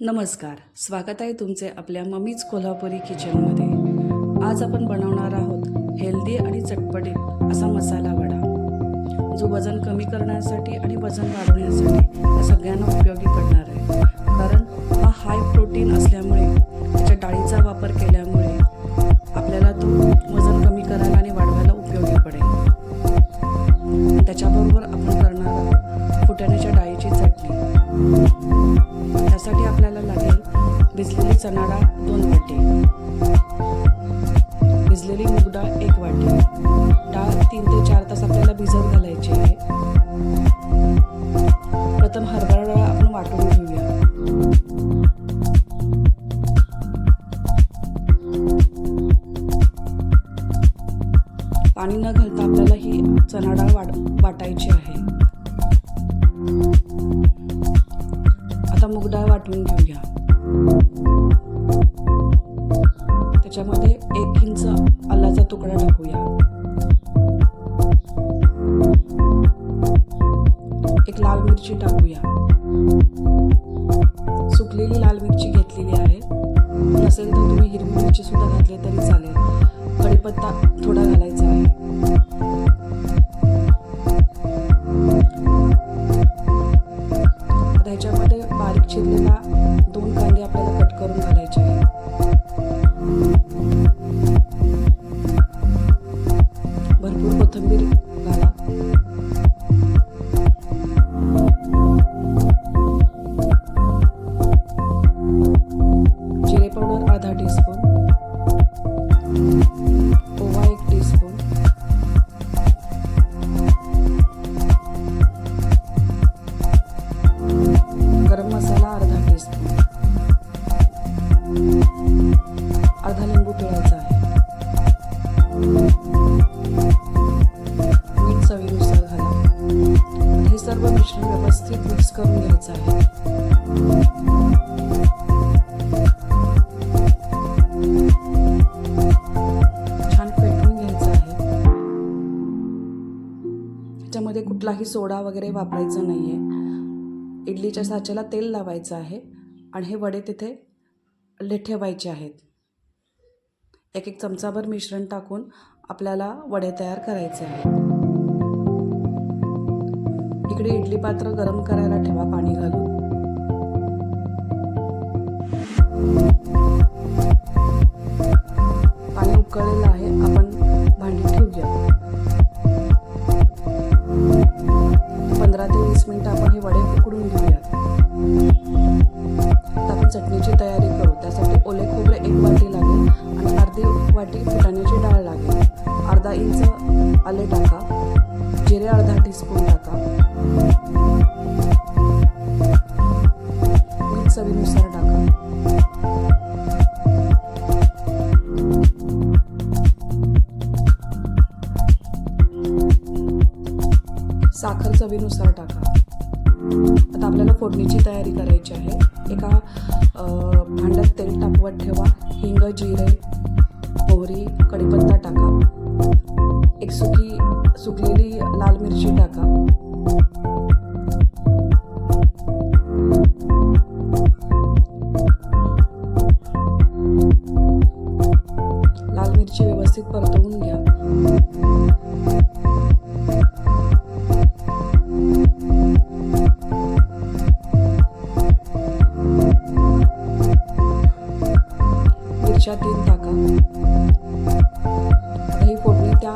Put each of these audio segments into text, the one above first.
नमस्कार स्वागत आहे तुमचे आपल्या मम्मीज कोल्हापुरी किचनमध्ये. आज आपण बनवणार आहोत हेल्दी आणि चटपटीत असा मसाला वडा. जो वजन कमी करण्यासाठी आणि वजन वाढवण्यासाठी सगळ्यांना उपयोगी पडणार आहे. कारण हा हाय प्रोटीन असल्यामुळे भाजलेली मूग डाळ एक वाटी डाळ तीन ते चार तास आपल्याला भिजत घालायची आहे. प्रथम हरभरा डाळ आपण वाटून घेऊया. पाणी न घालता आपल्याला ही चणा डाळ वाट वाटायची आहे. आता मूग डाळ वाटून घेऊया. त्याच्यामध्ये तुकडा टाकूया. एक लाल मिरची टाकूया. सुकलेली लाल मिरची घेतलेली आहे. नसेल तर तुम्ही हिरवी मिरची सुद्धा घातली तरी चालेल. कढीपत्ता थोडा घालायचा आहे. त्याच्यामध्ये ह्याच्यामध्ये बारीक चिरलेला दोन कांदे आपल्याला कट करून घालायचे आहे कुठलाही सोडा वगैरे वापरायचा नाही आहे इडलीच्या साच्याला तेल लावायचं आहे आणि हे वडे तिथे ले ठेवायचे आहेत. एक एक चमचाभर मिश्रण टाकून आपल्याला वडे तयार करायचे आहेत. इकडे इडली पात्र गरम करायला ठेवा पाणी घालून. चटणीची तयारी करू. त्यासाठी ओले खोबरे एक वाटी लागेल आणि अर्धी वाटी फुटाण्याची डाळ लागेल. अर्धा इंच आले टाका. जिरे अर्धा टीस्पून टाका. मीठ चवीनुसार टाका. साखर चवीनुसार टाका. आता आपल्याला फोडणीची तयारी करायची आहे. एका भांड्यात तेल तापवत ठेवा. हिंग जिरे मोहरी कढीपत्ता टाका. एक सुकी सुकलेली लाल मिरची टाका. मिरच्या तीन टाका आता ही फोडणी त्या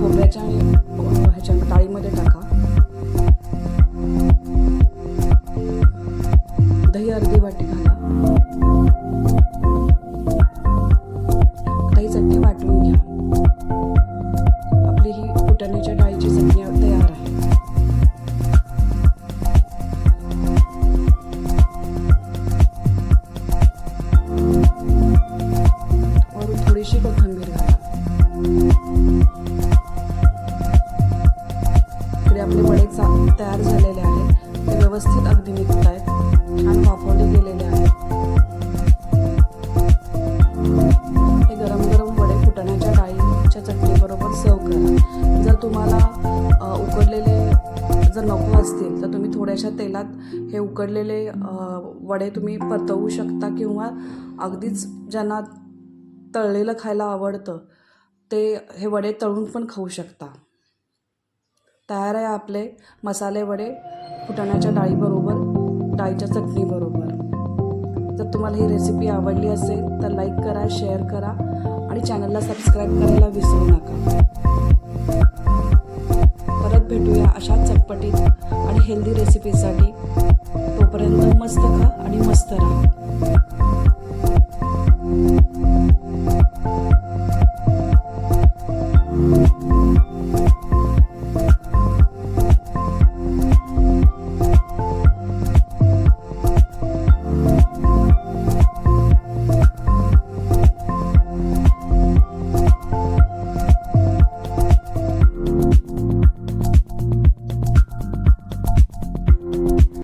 खोबऱ्याच्या आणि ह्याच्या डाळीमध्ये टाका. आपले आपले वडे चा तयार झालेले आहेत. ते व्यवस्थित अगदी निघत आहेत. छान वापरले गेलेले आहेत. हे गरम गरम वडे फुटण्याच्या डाळीच्या चटणीबरोबर सर्व करा. जर तुम्हाला उकडलेले जर नको असतील तर तुम्ही थोड्याशा तेलात हे उकडलेले वडे तुम्ही परतवू शकता किंवा अगदीच ज्यांना तळलेलं खायला आवडतं ते हे वडे तळून पण खाऊ शकता. तयार आहे आपले मसाले वडे फुटाण्याच्या डाळीबरोबर डाळीच्या चटणीबरोबर. जर तुम्हाला ही रेसिपी आवडली असेल तर लाईक करा शेअर करा आणि चॅनलला सबस्क्राईब करायला विसरू नका. परत भेटूया अशाच चटपटीत आणि हेल्दी रेसिपीसाठी तोपर्यंत मस्त खा आणि मस्त राहा.